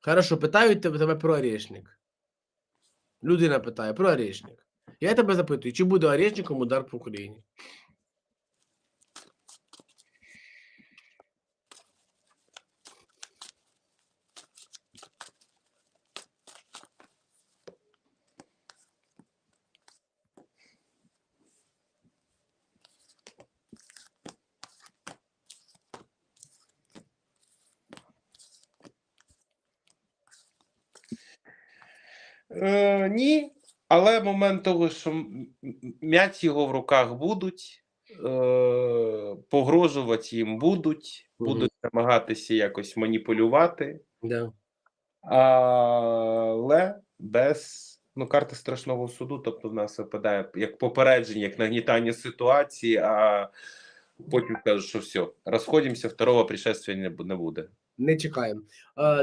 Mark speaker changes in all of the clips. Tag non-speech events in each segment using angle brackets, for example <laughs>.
Speaker 1: Хорошо, питають тебе, тебе про орешник. Людина питає про орешник. Я тебе запитую, чи буде орешником удар по Україні?
Speaker 2: Е, ні, але момент того, що м- м- м'ять його в руках будуть, е, погрожувати їм будуть,
Speaker 1: Мгм.
Speaker 2: будуть намагатися якось маніпулювати,
Speaker 1: Да.
Speaker 2: але без ну, карти страшного суду, тобто в нас випадає як попередження, як нагнітання ситуації, а потім кажуть, що все, розходимося, второго пришествия не буде.
Speaker 1: Не чекаємо.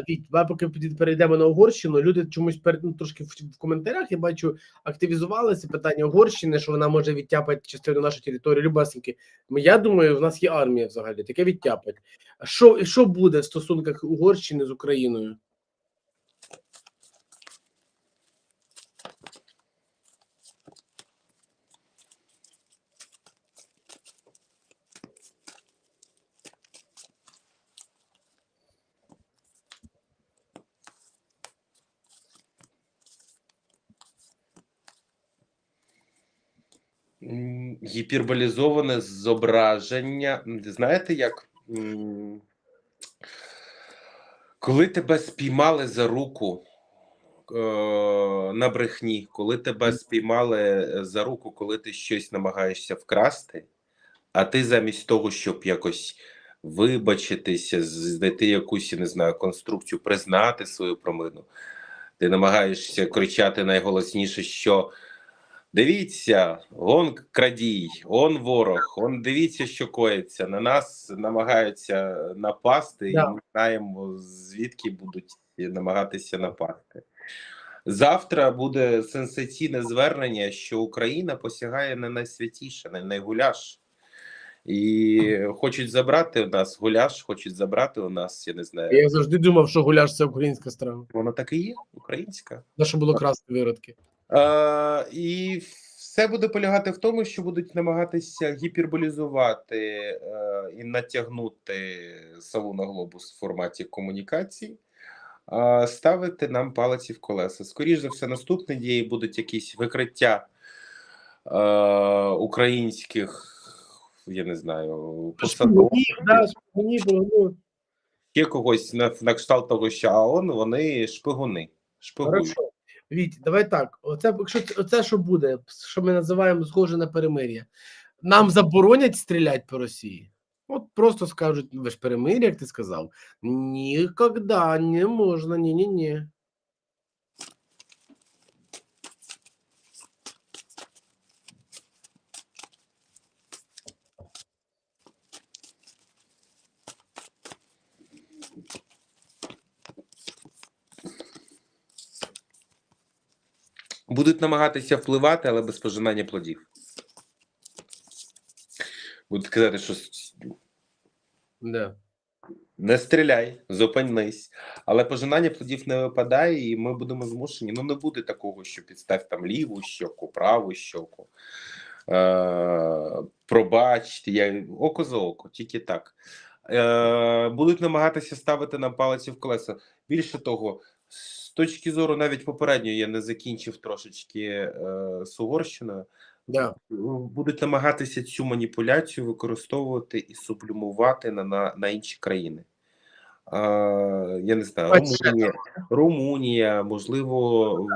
Speaker 1: Віть, давай поки перейдемо на Угорщину. Люди чомусь перед ну, трошки в, в коментарях я бачу активізувалися питання Угорщини, що вона може відтяпати частину нашої території. Любасеньки. Я думаю, в нас є армія взагалі, таке відтяпать. Що, що буде в стосунках Угорщини з Україною?
Speaker 2: Гіперболізоване зображення. Знаєте, як коли тебе спіймали за руку е, на брехні, коли тебе спіймали е, за руку, коли ти щось намагаєшся вкрасти, а ти замість того, щоб якось вибачитися, знайти якусь, я не знаю, конструкцію, признати свою промину, ти намагаєшся кричати найголосніше, що Дивіться, он крадій, он ворог, он дивіться, що коїться. На нас намагаються напасти,
Speaker 1: Да.
Speaker 2: і ми знаємо, звідки будуть намагатися напасти. Завтра буде сенсаційне звернення, що Україна посягає на найсвятіше, на найгуляш. І хочуть забрати у нас гуляш, хочуть забрати у нас, я не знаю.
Speaker 1: Я завжди думав, що гуляш це українська страва.
Speaker 2: Воно так і є, українська.
Speaker 1: На що було красти виродки.
Speaker 2: Е, і все буде полягати в тому, що будуть намагатися гіперболізувати е, і натягнути сову на глобус в форматі комунікацій, е, ставити нам палиці в колеса. Скоріше за все, наступні дії будуть якісь викриття е, українських, я не знаю,
Speaker 1: шпигунів, ну,
Speaker 2: ще когось на, на кшталт того, що а он вони шпигуни. Шпигують.
Speaker 1: Віть, давай так. Оце, якщо це- що буде, що ми називаємо схоже на перемир'я, нам заборонять стріляти по Росії. От просто скажуть, ви ж перемир'я, як ти сказав. Ніколи не можна, ні-ні-ні.
Speaker 2: Будуть намагатися впливати, але без пожинання плодів. Будуть казати, що
Speaker 1: Да.
Speaker 2: не стріляй, зупинись. Але пожинання плодів не випадає, і ми будемо змушені. Ну, не буде такого, що підстав там ліву щоку, праву щоку. Е, пробачте, я око за око, тільки так. Е, будуть намагатися ставити нам палиці в колеса. Більше того, точки зору навіть попередньої я не закінчив трошечки е, з Угорщиною.
Speaker 1: Да.
Speaker 2: Будуть намагатися цю маніпуляцію використовувати і сублімувати на, на, на інші країни. А, я не знаю, Румунія, Румунія, можливо,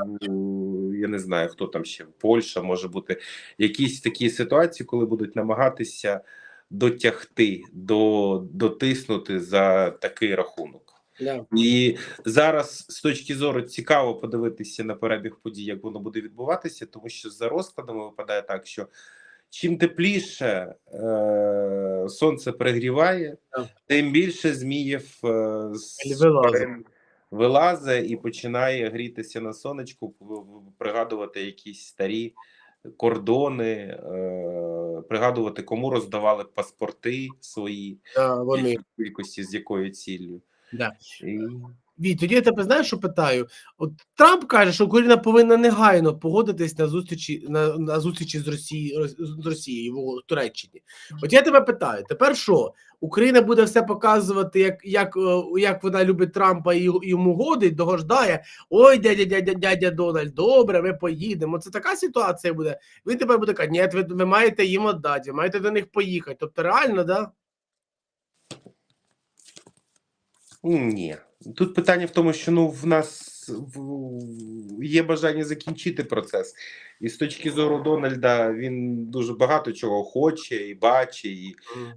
Speaker 2: я не знаю, хто там ще, Польща може бути якісь такі ситуації, коли будуть намагатися дотягти, до, дотиснути за такий рахунок.
Speaker 1: Да.
Speaker 2: І зараз з точки зору цікаво подивитися на перебіг подій, як воно буде відбуватися, тому що за розкладами випадає так, що чим тепліше е, сонце перегріває,
Speaker 1: Так.
Speaker 2: тим більше зміїв е, з
Speaker 1: Вилазить.
Speaker 2: вилазить і починає грітися на сонечку, пригадувати якісь старі кордони, е, пригадувати, кому роздавали паспорти свої,
Speaker 1: Да, вони.
Speaker 2: кількості з якою ціллю.
Speaker 1: Да.
Speaker 2: І
Speaker 1: Вій, тоді я тебе знаєш, що питаю? От Трамп каже, що Україна повинна негайно погодитись на зустрічі на, на зустрічі з Росією з Росією в Туреччині. От я тебе питаю: тепер що? Україна буде все показувати, як як, е, як вона любить Трампа і йому годить, догождає. Ой, дядя, дядя, дядя Дональд, добре, ми поїдемо. Це така ситуація буде. Він тепер буде казати, ні, ви, ви маєте їм віддати, ви маєте до них поїхати. Тобто, реально, да?
Speaker 2: Ні. Тут питання в тому, що ну в нас є бажання закінчити процес. І з точки зору Дональда він дуже багато чого хоче і бачить, і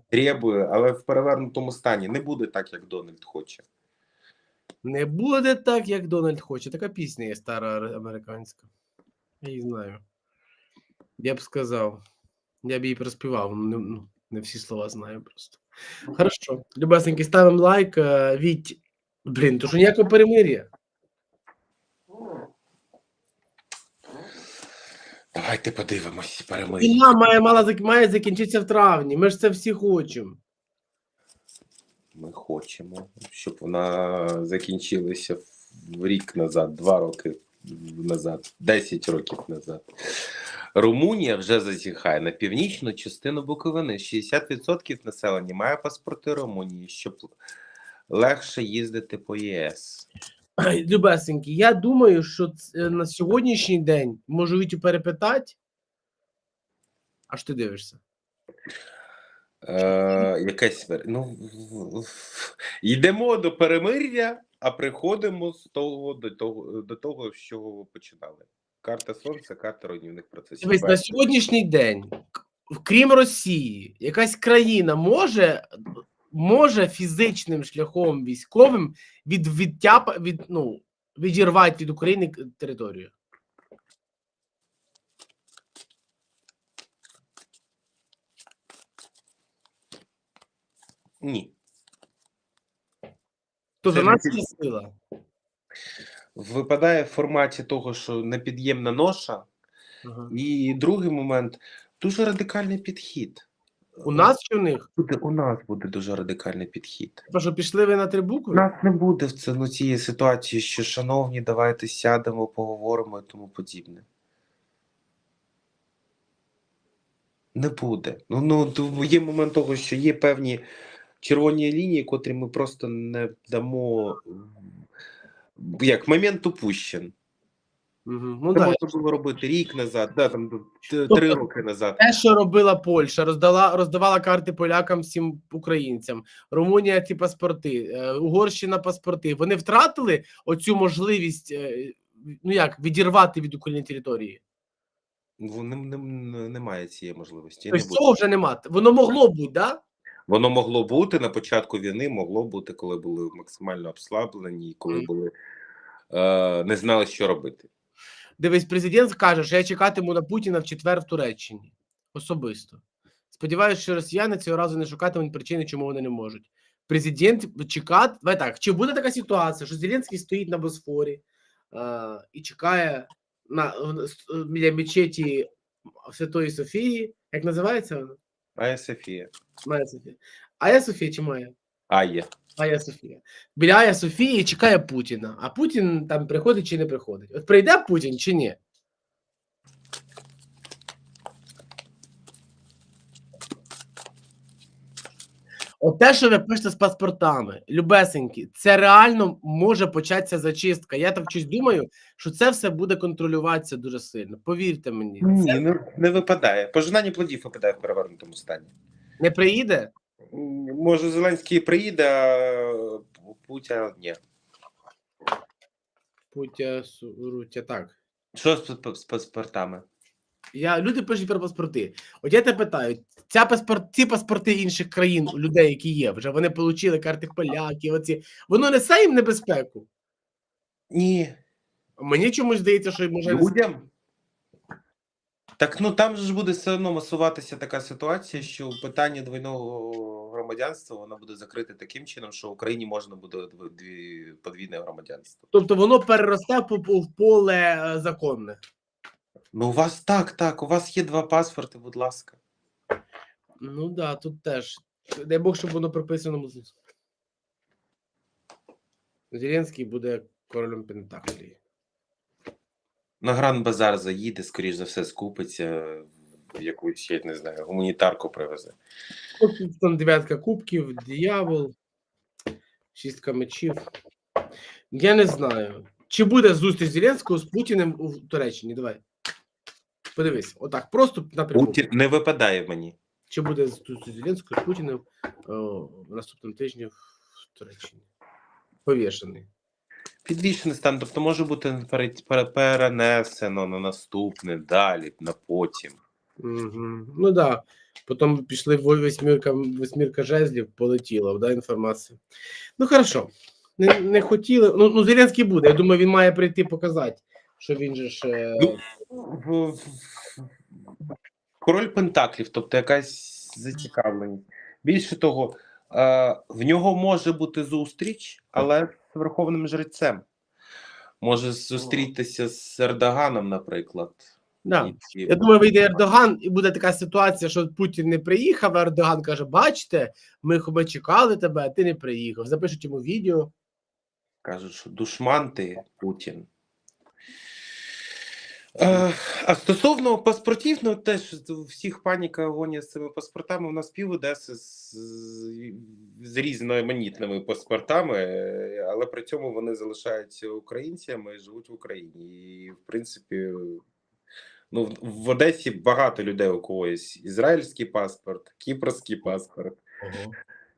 Speaker 2: требує, але в перевернутому стані не буде так, як Дональд хоче.
Speaker 1: Не буде так, як Дональд хоче. Така пісня є стара американська. Я її знаю. Я б сказав. Я б її проспівав. Ну, не, ну, не всі слова знаю просто. Хорошо. Любесеньки, ставимо лайк. е, Віть. Блін, то що ніякого перемир'я.
Speaker 2: Давайте подивимось, перемир'я.
Speaker 1: Війна має, мала, має закінчитися в травні. Ми ж це всі хочемо.
Speaker 2: Ми хочемо, щоб вона закінчилася в рік назад, два роки назад, 10 років назад. Румунія вже зазіхає на північну частину Буковини. 60% населення має паспорти Румунії, щоб легше їздити по ЄС.
Speaker 1: Ай, Любесенькі, я думаю, що е, на сьогоднішній день можу Вітю перепитати. Аж ти дивишся.
Speaker 2: Е, якась ну, йдемо до перемир'я, а приходимо з того до того, до того, з чого ви починали. Карта сонця, карта руйнівних процесів.
Speaker 1: Дивись, на сьогоднішній день, крім Росії, якась країна може, може фізичним шляхом військовим від відтяпа від ну відірвати від України територію.
Speaker 2: Ні.
Speaker 1: Тобто
Speaker 2: Це
Speaker 1: в нас
Speaker 2: не
Speaker 1: є сила.
Speaker 2: Випадає в форматі того, що непід'ємна ноша,
Speaker 1: Ага.
Speaker 2: і другий момент дуже радикальний підхід.
Speaker 1: У нас чи в них?
Speaker 2: буде у нас буде дуже радикальний підхід.
Speaker 1: Типа, що пішли ви на три букви?
Speaker 2: У нас не буде в це ну, цієї ситуації, що шановні, давайте сядемо, поговоримо і тому подібне. Не буде. Ну, ну є момент того, що є певні червоні лінії, котрі ми просто не дамо. Як момент упущен.
Speaker 1: Угу. Ну,
Speaker 2: Це можна було робити рік назад, да, там
Speaker 1: Тобто-
Speaker 2: три роки назад.
Speaker 1: Те, що робила Польща, роздала роздавала карти полякам всім українцям. Румунія ці паспорти, е, Угорщина паспорти. Вони втратили оцю можливість, е, ну як відірвати від України території.
Speaker 2: Не, не, не- немає цієї можливості.
Speaker 1: Тобто
Speaker 2: Не буде.
Speaker 1: цього вже нема. Воно могло бути, да?
Speaker 2: Воно могло бути на початку війни, могло бути, коли були максимально обслаблені, і коли були е, не знали, що робити.
Speaker 1: Дивись, президент каже, що я чекатиму на Путіна в четвер в Туреччині. Особисто. Сподіваюся, що росіяни цього разу не шукатимуть причини, чому вони не можуть. Президент чекати. Так, чи буде така ситуація, що Зеленський стоїть на Босфорі е, і чекає на біля мечеті Святої Софії. Як називається вона?
Speaker 2: Ая Софія.
Speaker 1: Майя Софія. Ая Софія чи Майя?
Speaker 2: А.
Speaker 1: Ая Софія. Біля Ая Софії чекає Путіна, а Путін там приходить чи не приходить. От прийде Путін чи ні? От те, що ви пишете з паспортами, любесенькі, це реально може початися зачистка. Я так щось думаю, що це все буде контролюватися дуже сильно. Повірте мені,
Speaker 2: Ні,
Speaker 1: це
Speaker 2: не, не випадає. Пожинання плодів випадає в перевернутому стані.
Speaker 1: не приїде.
Speaker 2: Може, Зеленський приїде, а Путя ні.
Speaker 1: Путя Сурутя, так.
Speaker 2: Що з, з паспортами?
Speaker 1: Я люди пишуть про паспорти. От я тебе питаю: ця паспорт, ці паспорти інших країн у людей, які є, вже вони отримали карти поляків. Оці воно несе їм небезпеку.
Speaker 2: Ні.
Speaker 1: Мені чомусь здається, що може.
Speaker 2: Людям? Так ну там же ж буде все одно масуватися така ситуація, що питання двойного громадянства воно буде закрите таким чином, що в Україні можна буде дві подвійне громадянство.
Speaker 1: Тобто воно переросте в поле е, законне.
Speaker 2: Ну, у вас так, так. У вас є два паспорти, будь ласка.
Speaker 1: Ну так, да, тут теж. Дай Бог, щоб воно прописано. було. Зеленський буде королем Пентаклі.
Speaker 2: На Гранд Базар заїде, скоріш за все, скупиться, якусь, я не знаю, гуманітарку привезе.
Speaker 1: Там дев'ятка кубків, диявол, шістка мечів. Я не знаю. Чи буде зустріч Зеленського з Путіним у Туреччині? Давай. Подивись, отак, просто напряму.
Speaker 2: Путін не випадає мені.
Speaker 1: Чи буде зустріч Зеленського з Путіним в наступному тижні в Туреччині? Повішений.
Speaker 2: Підвішений стан, тобто може бути пере- пере- перенесено на наступне, далі, на потім.
Speaker 1: Угу. Ну так. Да. Потім пішли во- восьмірка, восьмірка жезлів, полетіла, да, інформація. Ну, хорошо. Не, не хотіли. Ну, ну, Зеленський буде. Я думаю, він має прийти показати, що він же ж. е,
Speaker 2: Ну, Король Пентаклів, тобто якась зацікавленість. Більше того, е, в нього може бути зустріч, але з верховним жрецем. Може зустрітися з Ердоганом, наприклад.
Speaker 1: да.
Speaker 2: І- і-
Speaker 1: Я думаю, вийде Ердоган, і буде така ситуація, що Путін не приїхав, а Ердоган каже: бачите, ми, ми чекали тебе, а ти не приїхав. Запишуть йому відео.
Speaker 2: Кажуть, що душман ти Путін. Е, а стосовно паспортів, ну теж у всіх паніка агонія з цими паспортами. У нас пів Одеси з, з, різноманітними паспортами, але при цьому вони залишаються українцями і живуть в Україні. І, в принципі, ну, в- Одесі багато людей, у кого є ізраїльський паспорт, кіпрський паспорт.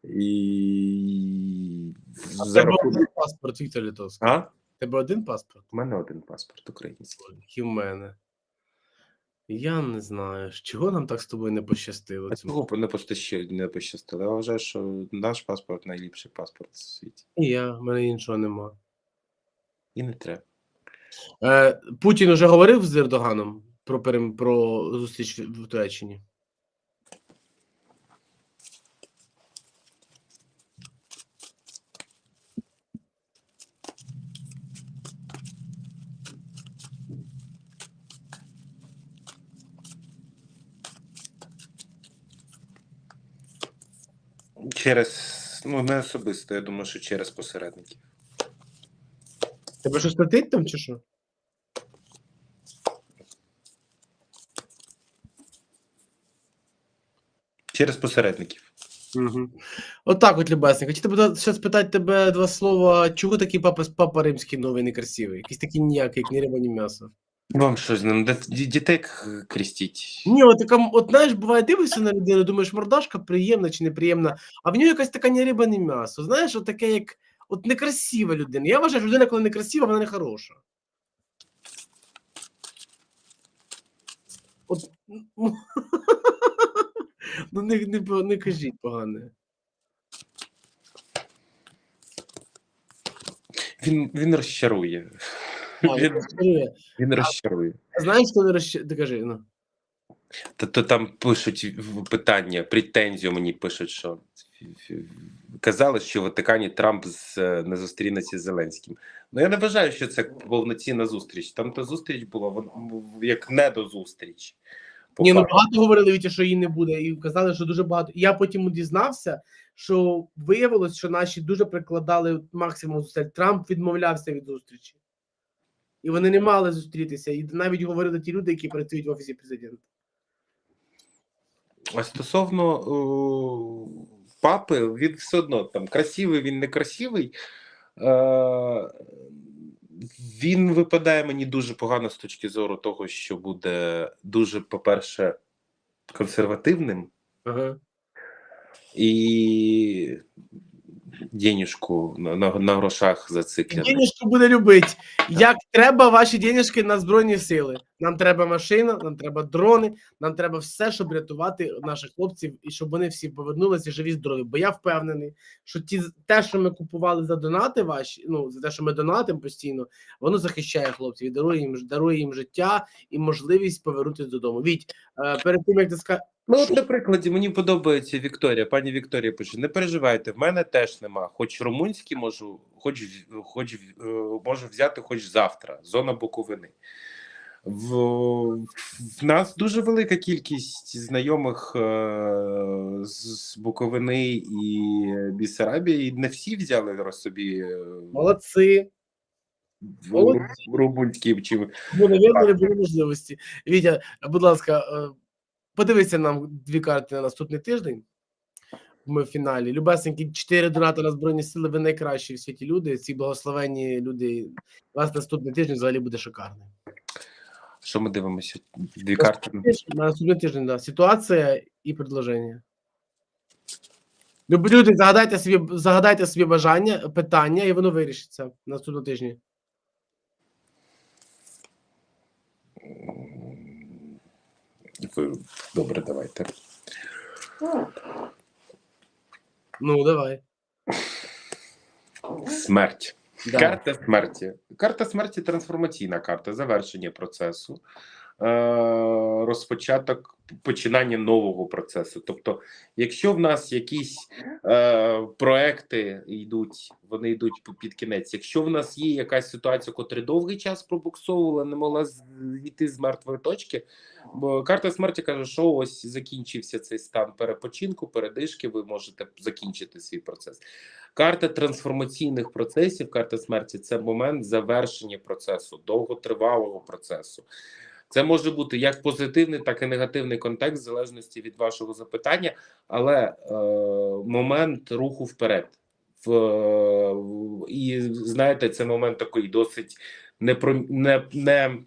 Speaker 2: І
Speaker 1: А
Speaker 2: за рахунок-
Speaker 1: паспорт, Віктор Литовський.
Speaker 2: А?
Speaker 1: Тебе один паспорт?
Speaker 2: У мене один паспорт український.
Speaker 1: І в мене. Я не знаю, чого нам так з тобою не пощастило.
Speaker 2: А не пощастило, не пощастило? Я вважаю, що наш паспорт найліпший паспорт у світі.
Speaker 1: І я, в мене іншого нема.
Speaker 2: І не треба.
Speaker 1: Е, Путін уже говорив з Ердоганом про, про зустріч в Туреччині.
Speaker 2: Через, ну не особисто, я думаю, що через посередників.
Speaker 1: Тебе щось летить там чи що?
Speaker 2: Через посередників.
Speaker 1: Угу. Отак, от, Любесенька. Чи тебе зараз питати тебе два слова, чого такий папа, папа римський новий некрасивий? Якийсь такий ніякий, як ні риба, ні м'ясо.
Speaker 2: Вам що з ним д- ді- дітей к- крестіть?
Speaker 1: Ні, от така, от знаєш, буває, дивишся на людину, думаєш, мордашка приємна чи неприємна, а в нього якась така ні риба, ні м'ясо. Знаєш, от таке, як от некрасива людина. Я вважаю, що людина, коли некрасива, вона не хороша. От, ну, <laughs> ну не, не, по- не кажіть погане.
Speaker 2: Він, він розчарує. Він, він розчарує.
Speaker 1: Знаєш, хто не розчарує? Ти кажи, ну.
Speaker 2: Та то там пишуть питання, претензію мені пишуть, що казали, що в Ватикані Трамп з, е, не зустрінеться з Зеленським. Ну я не вважаю, що це повноцінна зустріч. Там та зустріч була вон- як недозустріч.
Speaker 1: Ні, ну багато говорили, Вітя, що її не буде, і казали, що дуже багато. Я потім дізнався, що виявилось, що наші дуже прикладали максимум зусиль. Трамп відмовлявся від зустрічі. І вони не мали зустрітися. І навіть говорили ті люди, які працюють в офісі президента.
Speaker 2: А стосовно о, папи, він все одно там красивий, він не красивий. Е, він випадає мені дуже погано з точки зору того, що буде дуже, по-перше, консервативним
Speaker 1: Ага.
Speaker 2: і денежку на, на, на грошах зациклений.
Speaker 1: Денежку буде любити. Як треба ваші денежки на Збройні сили. Нам треба машина, нам треба дрони, нам треба все, щоб рятувати наших хлопців і щоб вони всі повернулися живі, здорові. Бо я впевнений, що ті те, що ми купували за донати ваші, ну за те, що ми донатимо постійно, воно захищає хлопців і дарує їм дарує їм життя і можливість повернутися додому. Віть е, перед тим як ти.
Speaker 2: Ну, от, наприклад, мені подобається Вікторія. Пані Вікторія пише: не переживайте, в мене теж нема. Хоч румунський можу, хоч, хоч е, можу взяти хоч завтра. Зона Буковини. В, в нас дуже велика кількість знайомих е, з Буковини і Бісарабії, і не всі взяли собі е,
Speaker 1: Молодці.
Speaker 2: румунський чи
Speaker 1: Ну, навірно, не було можливості. Вітя, будь ласка, подивися нам дві карти на наступний тиждень. Ми в фіналі. Любесенькі, чотири донати на Збройні Сили. Ви найкращі в світі люди. Ці благословенні люди. У вас наступний тиждень взагалі буде шикарний.
Speaker 2: що ми дивимося? Дві карти.
Speaker 1: На наступний тиждень, да. Ситуація і предложення. Люди, загадайте собі, загадайте собі бажання, питання, і воно вирішиться на наступному тижні.
Speaker 2: Ви- Добре, давайте.
Speaker 1: Ну, давай.
Speaker 2: Смерть.
Speaker 1: Да.
Speaker 2: Карта смерті. Карта смерті трансформаційна карта, завершення процесу, розпочаток починання нового процесу. Тобто, якщо в нас якісь е, проекти йдуть, вони йдуть під кінець. Якщо в нас є якась ситуація, котра довгий час пробуксовувала, не могла зійти з мертвої точки. Бо карта смерті каже, що ось закінчився цей стан перепочинку, передишки. Ви можете закінчити свій процес. Карта трансформаційних процесів, карта смерті це момент завершення процесу, довготривалого процесу. Це може бути як позитивний, так і негативний контекст, в залежності від вашого запитання, але е, момент руху вперед. В, і знаєте, це момент такий досить не, не, не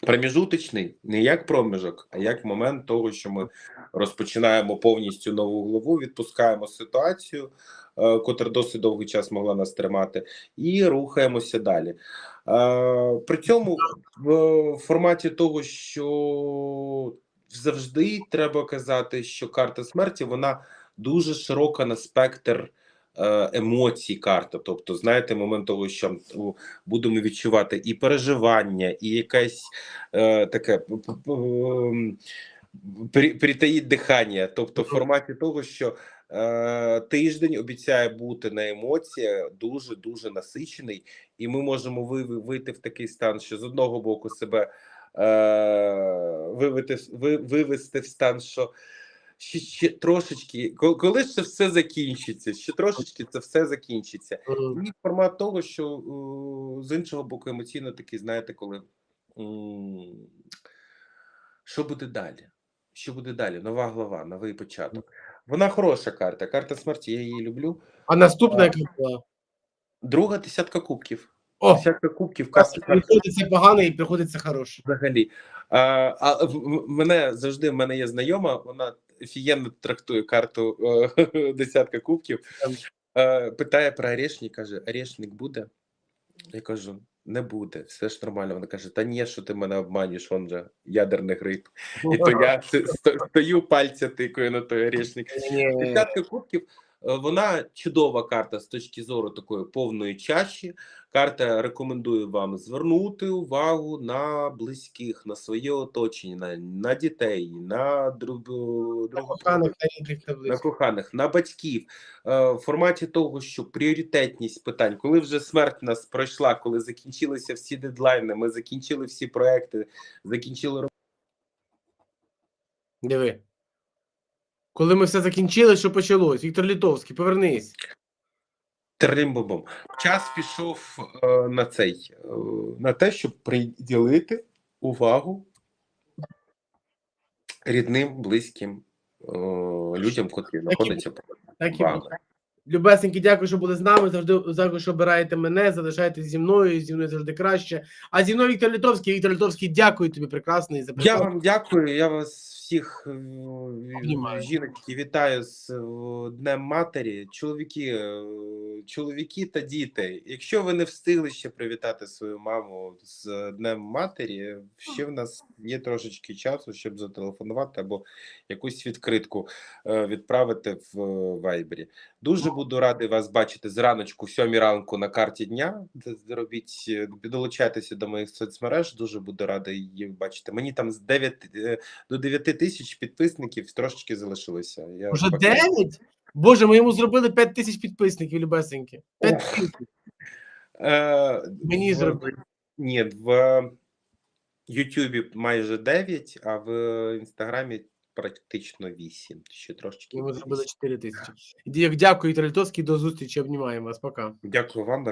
Speaker 2: проміжуточний, не як проміжок, а як момент того, що ми розпочинаємо повністю нову главу, відпускаємо ситуацію, котра досить довгий час могла нас тримати, і рухаємося далі. Е, При цьому в форматі того, що завжди треба казати, що карта смерті вона дуже широка на спектр. е, Емоцій карта, тобто, знаєте, момент того, що будемо відчувати і переживання, і якесь е, таке ем, при- притаїть дихання, тобто в форматі того, що е, тиждень обіцяє бути на емоціях дуже дуже насичений, і ми можемо ви- вийти в такий стан, що з одного боку себе е, вивити, вивести в стан, що ще, ще трошечки, коли, ж це все закінчиться, ще трошечки це все закінчиться. І формат того, що е, з іншого боку, емоційно такий, знаєте, коли що буде далі? Що буде далі? Нова глава, новий початок. Вона хороша карта. Карта смерті, я її люблю.
Speaker 1: А наступна яка була?
Speaker 2: Друга десятка кубків.
Speaker 1: О,
Speaker 2: Десятка кубків, карта,
Speaker 1: приходиться погано і приходиться хороше.
Speaker 2: взагалі. А, а в- в- мене завжди в мене є знайома, вона офігенно трактує карту е, <laughs> десятка кубків. Е, питає про орешник, каже: орешник буде? Я кажу: не буде, все ж нормально. Вона каже: Та ні, що ти мене обманюєш, он же ядерний гриб. І то я стою, пальця тикаю на той орешник.
Speaker 1: Десятки
Speaker 2: Десятка кубків. Е, Вона чудова карта з точки зору такої повної чаші. Карта рекомендує вам звернути увагу на близьких, на своє оточення, на, на дітей, на друг,
Speaker 1: Коханих на рідних
Speaker 2: на коханих, на батьків е, в форматі того, що пріоритетність питань, коли вже смерть нас пройшла, коли закінчилися всі дедлайни, ми закінчили всі проекти, закінчили
Speaker 1: Диви. Коли ми все закінчили, що почалось? Віктор Літовський, повернись.
Speaker 2: Тримбомбом. Час пішов е, на цей е, на те, щоб приділити увагу рідним, близьким е, людям, котрі знаходяться
Speaker 1: Так і буде. Любесенькі, дякую, що були з нами. Завжди дякую, що обираєте мене, залишаєтесь зі мною, зі мною завжди краще. А зі мною Віктор Літовський. Віктор Літовський, дякую тобі, прекрасний за
Speaker 2: Я вам дякую. Я вас всіх е,
Speaker 1: Обнімаю.
Speaker 2: жіночки вітаю з е, Днем Матері. Чоловіки, е, чоловіки та діти. Якщо ви не встигли ще привітати свою маму з Днем Матері, ще в нас є трошечки часу, щоб зателефонувати або якусь відкритку е, відправити в е, Вайбері. Дуже буду радий вас бачити зраночку, сьомій ранку на карті дня. Е, долучайтеся до моїх соцмереж. Дуже буду радий їх бачити. Мені там з 9 е, до 9 тисяч підписників трошечки залишилося. Я
Speaker 1: Уже
Speaker 2: поки-
Speaker 1: 9? Боже, ми йому зробили 5 тисяч підписників, Любесенькі. 5 тисяч.
Speaker 2: Е,
Speaker 1: Мені
Speaker 2: в-
Speaker 1: зробили.
Speaker 2: Ні, в Ютубі майже 9, а в Інстаграмі практично 8. Ще трошечки.
Speaker 1: Ми зробили
Speaker 2: 8.
Speaker 1: 4 тисячі. Як дякую, Віталій Литовський, до зустрічі, обнімаємо вас, пока.
Speaker 2: Дякую вам.